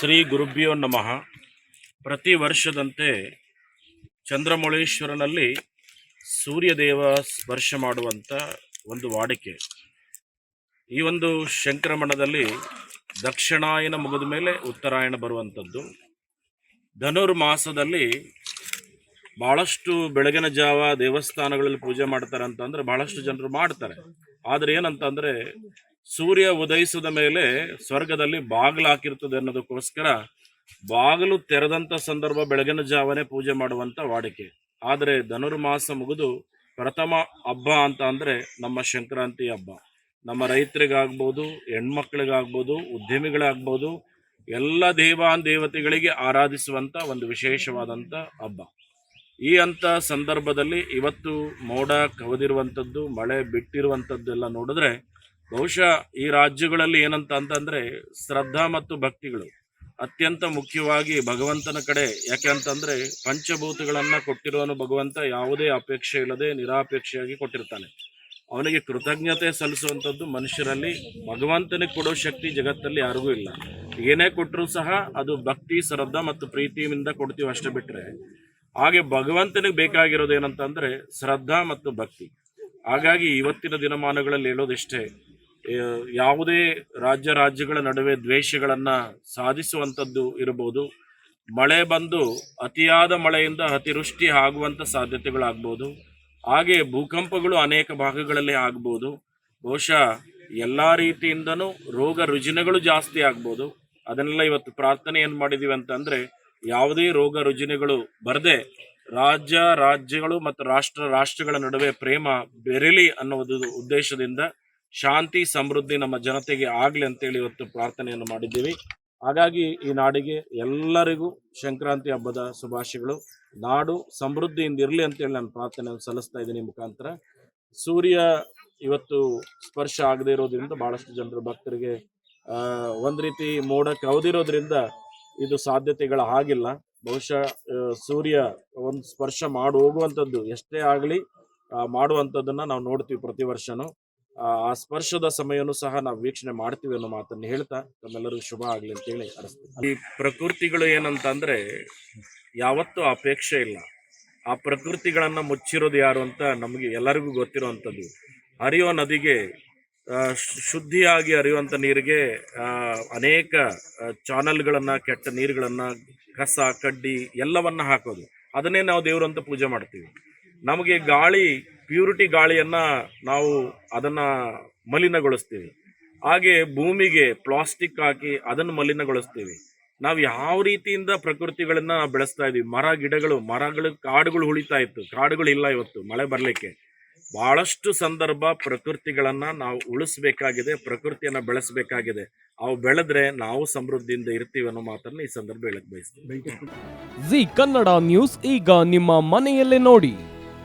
ಶ್ರೀ ಗುರುಭ್ಯೋ ನಮಃ. ಪ್ರತಿ ವರ್ಷದಂತೆ ಚಂದ್ರಮೌಳೇಶ್ವರನಲ್ಲಿ ಸೂರ್ಯದೇವ ಸ್ಪರ್ಶ ಮಾಡುವಂಥ ಒಂದು ವಾಡಿಕೆ. ಈ ಒಂದು ಶಂಕ್ರಮಣದಲ್ಲಿ ದಕ್ಷಿಣಾಯನ ಮುಗಿದ ಮೇಲೆ ಉತ್ತರಾಯಣ ಬರುವಂಥದ್ದು ಧನುರ್ಮಾಸದಲ್ಲಿ ಭಾಳಷ್ಟು ಬೆಳಗಿನ ಜಾವ ದೇವಸ್ಥಾನಗಳಲ್ಲಿ ಪೂಜೆ ಮಾಡ್ತಾರೆ ಅಂತಂದ್ರೆ ಭಾಳಷ್ಟು ಜನರು ಮಾಡ್ತಾರೆ. ಆದರೆ ಏನಂತಂದ್ರೆ ಸೂರ್ಯ ಉದಯಿಸಿದ ಮೇಲೆ ಸ್ವರ್ಗದಲ್ಲಿ ಬಾಗಿಲು ಹಾಕಿರ್ತದೆ ಅನ್ನೋದಕ್ಕೋಸ್ಕರ ಬಾಗಿಲು ತೆರೆದಂಥ ಸಂದರ್ಭ ಬೆಳಗಿನ ಜಾವನೆ ಪೂಜೆ ಮಾಡುವಂಥ ವಾಡಿಕೆ. ಆದರೆ ಧನುರ್ಮಾಸ ಮುಗಿದು ಪ್ರಥಮ ಹಬ್ಬ ಅಂತ ಅಂದರೆ ನಮ್ಮ ಸಂಕ್ರಾಂತಿ ಹಬ್ಬ. ನಮ್ಮ ರೈತರಿಗಾಗ್ಬೋದು, ಹೆಣ್ಮಕ್ಳಿಗಾಗ್ಬೋದು, ಉದ್ಯಮಿಗಳಾಗ್ಬೋದು, ಎಲ್ಲ ದೇವಾನ್ ದೇವತೆಗಳಿಗೆ ಆರಾಧಿಸುವಂಥ ಒಂದು ವಿಶೇಷವಾದಂಥ ಹಬ್ಬ. ಈ ಅಂಥ ಸಂದರ್ಭದಲ್ಲಿ ಇವತ್ತು ಮೋಡ ಕವದಿರುವಂಥದ್ದು ಮಳೆ ಬಿಟ್ಟಿರುವಂಥದ್ದೆಲ್ಲ ನೋಡಿದ್ರೆ ಬಹುಶಃ ಈ ರಾಜ್ಯಗಳಲ್ಲಿ ಏನಂತ ಅಂತಂದರೆ ಶ್ರದ್ಧಾ ಮತ್ತು ಭಕ್ತಿಗಳು ಅತ್ಯಂತ ಮುಖ್ಯವಾಗಿ ಭಗವಂತನ ಕಡೆ. ಯಾಕೆ ಅಂತಂದರೆ ಪಂಚಭೂತಗಳನ್ನು ಕೊಟ್ಟಿರುವನು ಭಗವಂತ ಯಾವುದೇ ಅಪೇಕ್ಷೆ ಇಲ್ಲದೆ ನಿರಾಪೇಕ್ಷೆಯಾಗಿ ಕೊಟ್ಟಿರ್ತಾನೆ. ಅವನಿಗೆ ಕೃತಜ್ಞತೆ ಸಲ್ಲಿಸುವಂಥದ್ದು ಮನುಷ್ಯರಲ್ಲಿ, ಭಗವಂತನಿಗೆ ಕೊಡೋ ಶಕ್ತಿ ಜಗತ್ತಲ್ಲಿ ಯಾರಿಗೂ ಇಲ್ಲ. ಏನೇ ಕೊಟ್ಟರೂ ಸಹ ಅದು ಭಕ್ತಿ, ಶ್ರದ್ಧಾ ಮತ್ತು ಪ್ರೀತಿಯಿಂದ ಕೊಡ್ತೀವಿ ಅಷ್ಟೇ ಬಿಟ್ಟರೆ ಹಾಗೆ ಭಗವಂತನಿಗೆ ಬೇಕಾಗಿರೋದು ಏನಂತಂದ್ರೆ ಶ್ರದ್ಧಾ ಮತ್ತು ಭಕ್ತಿ. ಹಾಗಾಗಿ ಇವತ್ತಿನ ದಿನಮಾನಗಳಲ್ಲಿ ಹೇಳೋದಿಷ್ಟೇ ಯಾವುದೇ ರಾಜ್ಯ ರಾಜ್ಯಗಳ ನಡುವೆ ದ್ವೇಷಗಳನ್ನು ಸಾಧಿಸುವಂಥದ್ದು ಇರಬಹುದು. ಮಳೆ ಬಂದು ಅತಿಯಾದ ಮಳೆಯಿಂದ ಅತಿವೃಷ್ಟಿ ಆಗುವಂಥ ಸಾಧ್ಯತೆಗಳಾಗ್ಬೋದು. ಹಾಗೆ ಭೂಕಂಪಗಳು ಅನೇಕ ಭಾಗಗಳಲ್ಲಿ ಆಗ್ಬೋದು. ಬಹುಶಃ ಎಲ್ಲ ರೀತಿಯಿಂದನೂ ರೋಗ ರುಜಿನಗಳು ಜಾಸ್ತಿ ಆಗ್ಬೋದು. ಅದನ್ನೆಲ್ಲ ಇವತ್ತು ಪ್ರಾರ್ಥನೆ ಏನು ಮಾಡಿದೀವಿ ಅಂತಂದರೆ, ಯಾವುದೇ ರೋಗ ರುಜಿನಗಳು ಬರದೆ ರಾಜ್ಯ, ರಾಜ್ಯಗಳು ಮತ್ತು ರಾಷ್ಟ್ರ, ರಾಷ್ಟ್ರಗಳ ನಡುವೆ ಪ್ರೇಮ ಬೆರೆಲಿ ಅನ್ನೋದು ಉದ್ದೇಶದಿಂದ ಶಾಂತಿ, ಸಮೃದ್ಧಿ ನಮ್ಮ ಜನತೆಗೆ ಆಗಲಿ ಅಂತೇಳಿ ಇವತ್ತು ಪ್ರಾರ್ಥನೆಯನ್ನು ಮಾಡಿದ್ದೀವಿ. ಹಾಗಾಗಿ ಈ ನಾಡಿಗೆ ಎಲ್ಲರಿಗೂ ಸಂಕ್ರಾಂತಿ ಹಬ್ಬದ ಶುಭಾಶಯಗಳು. ನಾಡು ಸಮೃದ್ಧಿಯಿಂದ ಇರಲಿ ಅಂತೇಳಿ ನಾನು ಪ್ರಾರ್ಥನೆಯನ್ನು ಸಲ್ಲಿಸ್ತಾ ಇದ್ದೀನಿ ಮುಖಾಂತರ. ಸೂರ್ಯ ಇವತ್ತು ಸ್ಪರ್ಶ ಆಗದೆ ಇರೋದ್ರಿಂದ ಬಹಳಷ್ಟು ಜನರು ಭಕ್ತರಿಗೆ ಒಂದು ರೀತಿ ಮೋಡ ಕವದಿರೋದ್ರಿಂದ ಇದು ಸಾಧ್ಯತೆಗಳ ಆಗಿಲ್ಲ ಬಹುಶಃ ಸೂರ್ಯ ಒಂದು ಸ್ಪರ್ಶ ಮಾಡಿ ಹೋಗುವಂಥದ್ದು ಎಷ್ಟೇ ಆಗಲಿ ಮಾಡುವಂಥದ್ದನ್ನು ನಾವು ನೋಡ್ತೀವಿ ಪ್ರತಿ ವರ್ಷನೂ. ಆ ಸ್ಪರ್ಶದ ಸಮಯನೂ ಸಹ ನಾವು ವೀಕ್ಷಣೆ ಮಾಡ್ತೀವಿ ಅನ್ನೋ ಮಾತನ್ನು ಹೇಳ್ತಾ ತಮ್ಮೆಲ್ಲರಿಗೂ ಶುಭ ಆಗಲಿ ಅಂತ ಹೇಳಿ ಈ ಪ್ರಕೃತಿಗಳು ಏನಂತ ಅಂದ್ರೆ ಯಾವತ್ತೂ ಅಪೇಕ್ಷೆ ಇಲ್ಲ. ಆ ಪ್ರಕೃತಿಗಳನ್ನ ಮುಚ್ಚಿರೋದು ಯಾರು ಅಂತ ನಮಗೆ ಎಲ್ಲರಿಗೂ ಗೊತ್ತಿರುವಂಥದ್ದು. ಹರಿಯುವ ನದಿಗೆ ಶುದ್ಧಿಯಾಗಿ ಹರಿಯುವಂಥ ನೀರಿಗೆ ಅನೇಕ ಚಾನಲ್ಗಳನ್ನ, ಕೆಟ್ಟ ನೀರುಗಳನ್ನ, ಕಸ, ಕಡ್ಡಿ ಎಲ್ಲವನ್ನ ಹಾಕೋದು. ಅದನ್ನೇ ನಾವು ದೇವರಂತ ಪೂಜೆ ಮಾಡ್ತೀವಿ. ನಮಗೆ ಗಾಳಿ ಪ್ಯೂರಿಟಿ ಗಾಳಿಯನ್ನ ನಾವು ಅದನ್ನ ಮಲಿನಗೊಳಿಸ್ತೀವಿ. ಹಾಗೆ ಭೂಮಿಗೆ ಪ್ಲಾಸ್ಟಿಕ್ ಹಾಕಿ ಅದನ್ನು ಮಲಿನಗೊಳಿಸ್ತೀವಿ. ನಾವು ಯಾವ ರೀತಿಯಿಂದ ಪ್ರಕೃತಿಗಳನ್ನ ಬೆಳೆಸ್ತಾ ಇದೀವಿ. ಮರ, ಗಿಡಗಳು, ಮರಗಳು, ಕಾಡುಗಳು ಉಳಿತಾ ಇತ್ತು. ಕಾಡುಗಳು ಇಲ್ಲ ಇವತ್ತು, ಮಳೆ ಬರಲಿಕ್ಕೆ. ಬಹಳಷ್ಟು ಸಂದರ್ಭ ಪ್ರಕೃತಿಗಳನ್ನ ನಾವು ಉಳಿಸ್ಬೇಕಾಗಿದೆ, ಪ್ರಕೃತಿಯನ್ನ ಬೆಳೆಸಬೇಕಾಗಿದೆ. ಅವು ಬೆಳೆದ್ರೆ ನಾವು ಸಮೃದ್ಧಿಯಿಂದ ಇರ್ತೀವಿ ಅನ್ನೋ ಮಾತನ್ನ ಈ ಸಂದರ್ಭ ಹೇಳಕ್ ಬಯಸ್ತೀವಿ ಜಿ ಕನ್ನಡ ನ್ಯೂಸ್ ಈಗ ನಿಮ್ಮ ಮನೆಯಲ್ಲೇ ನೋಡಿ.